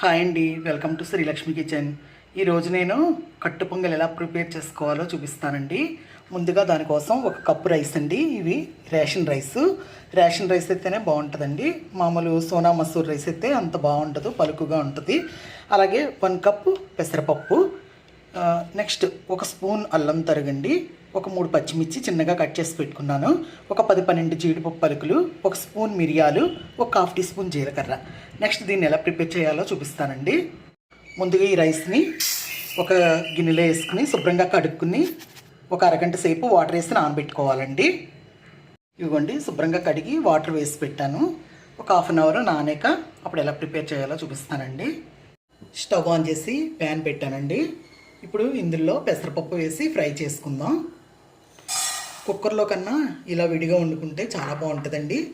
Hi అండి welcome to Srilakshmi kitchen. ఈరోజు నేను కట్టు పొంగల్ ఎలా ప్రిపేర్ చేసుకోవాలో చూపిస్తానండి. ముందుగా దానికోసం ఒక కప్పు రైస్ అండి ఇవి రేషన్ రైస్. రేషన్ రైస్ అయితేనే బాగుంటుందండి. మామూలు సోనా మసూర్ రైస్ అయితే అంత బాగుండదు పలుకుగా ఉంటుంది. అలాగే వన్ కప్పు పెసరపప్పు. నెక్స్ట్ ఒక స్పూన్ అల్లం తరగండి. ఒక మూడు పచ్చిమిర్చి చిన్నగా కట్ చేసి పెట్టుకున్నాను. ఒక పది పన్నెండు జీడిపప్పు పలుకులు. ఒక స్పూన్ మిరియాలు. ఒక హాఫ్ టీ స్పూన్ జీలకర్ర. నెక్స్ట్ దీన్ని ఎలా ప్రిపేర్ చేయాలో చూపిస్తానండి. ముందుగా ఈ రైస్ని ఒక గిన్నెలో వేసుకుని శుభ్రంగా కడుక్కుని ఒక అరగంట సేపు వాటర్ వేసి నానబెట్టుకోవాలండి. ఇవ్వండి శుభ్రంగా కడిగి వాటర్ వేసి పెట్టాను. ఒక హాఫ్ అన్ అవర్ నానాక అప్పుడు ఎలా ప్రిపేర్ చేయాలో చూపిస్తానండి. స్టవ్ ఆన్ చేసి ప్యాన్ పెట్టానండి. ఇప్పుడు ఇందులో పెసరపప్పు వేసి ఫ్రై చేసుకుందాం. కుక్కర్లో కన్నా ఇలా విడిగా వండుకుంటే చాలా బాగుంటుందండి.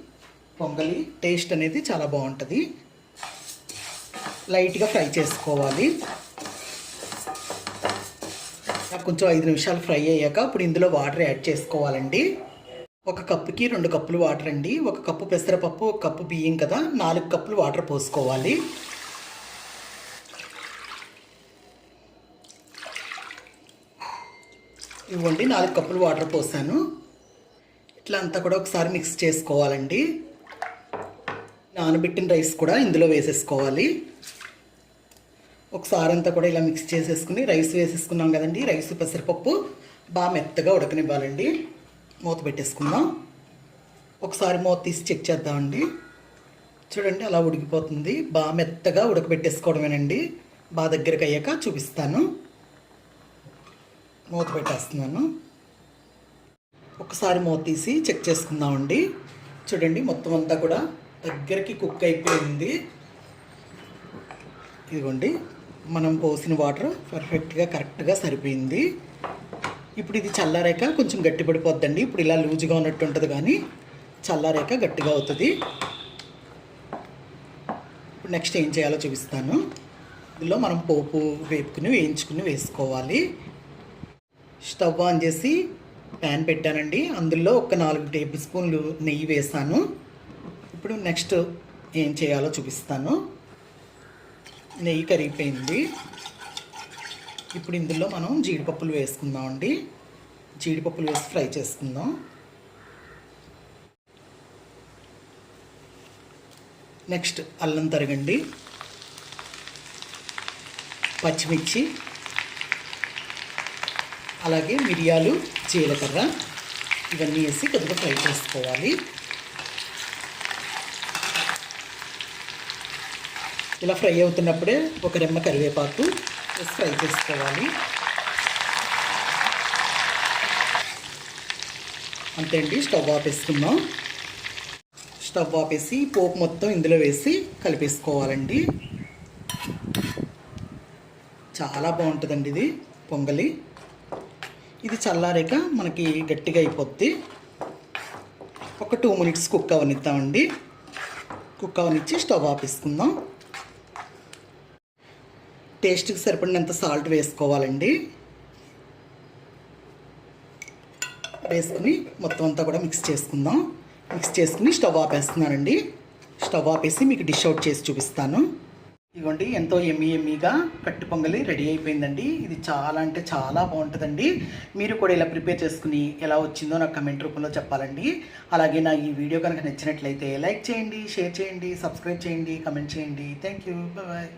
పొంగలి టేస్ట్ అనేది చాలా బాగుంటుంది. లైట్గా ఫ్రై చేసుకోవాలి. కొంచెం ఐదు నిమిషాలు ఫ్రై అయ్యాక ఇప్పుడు ఇందులో వాటర్ యాడ్ చేసుకోవాలండి. ఒక కప్పుకి రెండు కప్పులు వాటర్ అండి. ఒక కప్పు పెసరపప్పు ఒక కప్పు బియ్యం కదా. నాలుగు కప్పులు వాటర్ పోసుకోవాలి. ఇవ్వండి నాలుగు కప్పులు వాటర్ పోసాను. ఇట్లా అంతా కూడా ఒకసారి మిక్స్ చేసుకోవాలండి. నానబెట్టిన రైస్ కూడా ఇందులో వేసేసుకోవాలి. ఒకసారి అంతా కూడా ఇలా మిక్స్ చేసేసుకుని రైస్ వేసేసుకున్నాం కదండి. రైస్ పెసరపప్పు బాగా మెత్తగా ఉడకనివ్వాలండి. మూత పెట్టేసుకుందాం. ఒకసారి మూత తీసి చెక్ చేద్దామండి. చూడండి అలా ఉడికిపోతుంది. బాగా మెత్తగా ఉడకబెట్టేసుకోవడమేనండి. బాగా దగ్గరికి అయ్యాక చూపిస్తాను. మూత పెట్టేస్తున్నాను. ఒకసారి మూత తీసి చెక్ చేసుకుందామండి. చూడండి మొత్తం అంతా కూడా దగ్గరికి కుక్ అయిపోయింది. ఇదిగోండి. మనం పోసిన వాటర్ పర్ఫెక్ట్గా కరెక్ట్గా సరిపోయింది. ఇప్పుడు ఇది చల్లారాక కొంచెం గట్టి పడిపోద్దండి ఇప్పుడు ఇలా లూజుగా ఉన్నట్టు ఉంటుంది కానీ చల్లారాక గట్టిగా అవుతుంది. ఇప్పుడు నెక్స్ట్ ఏం చేయాలో చూపిస్తాను. ఇందులో మనం పోపు వేపుకుని వేయించుకుని వేసుకోవాలి. స్టవ్ ఆన్ చేసి ప్యాన్ పెట్టానండి. అందులో ఒక నాలుగు టేబుల్ స్పూన్లు నెయ్యి వేసాను. ఇప్పుడు నెక్స్ట్ ఏం చేయాలో చూపిస్తాను. నెయ్యి కరిగిపోయింది. ఇప్పుడు ఇందులో మనం జీడిపప్పులు వేసుకుందామండి. జీడిపప్పులు వేసి ఫ్రై చేసుకుందాం. నెక్స్ట్ అల్లం తరగండి. పచ్చిమిర్చి. అలాగే మిరియాలు జీలకర్ర. ఇవన్నీ వేసి కొద్దిగా ఫ్రై చేసుకోవాలి. ఇలా ఫ్రై అవుతున్నప్పుడే ఒక రెమ్మ కరివేపాకు ఫ్రై చేసుకోవాలి. అంతే అండి స్టవ్ ఆపేసుకుందాం. స్టవ్ ఆపేసి పోపు మొత్తం ఇందులో వేసి కలిపేసుకోవాలండి. చాలా బాగుంటుందండి ఇది పొంగలి. ఇది చల్లారాక మనకి గట్టిగా అయిపోద్ది. ఒక టూ మినిట్స్ కుక్ అవనిద్దామండి. కుక్ అవనిచ్చి స్టవ్ ఆపేసుకుందాం. టేస్ట్కి సరిపడినంత సాల్ట్ వేసుకోవాలండి. వేసుకుని మొత్తం అంతా కూడా మిక్స్ చేసుకుందాం. మిక్స్ చేసుకుని స్టవ్ ఆపేస్తున్నానండి. స్టవ్ ఆపేసి మీకు డిష్ అవుట్ చేసి చూపిస్తాను. ఇదిగోండి ఎంతో ఎమ్మి ఎమ్మిగా కట్టు పొంగలి రెడీ అయిపోయిందండి. ఇది చాలా అంటే చాలా బాగుంటుందండి. మీరు కూడా ఇలా ప్రిపేర్ చేసుకుని ఎలా వచ్చిందో నాకు కమెంట్ రూపంలో చెప్పాలండి. అలాగే నా ఈ వీడియో కనుక నచ్చినట్లయితే లైక్ చేయండి షేర్ చేయండి సబ్స్క్రైబ్ చేయండి కమెంట్ చేయండి. Thank you bye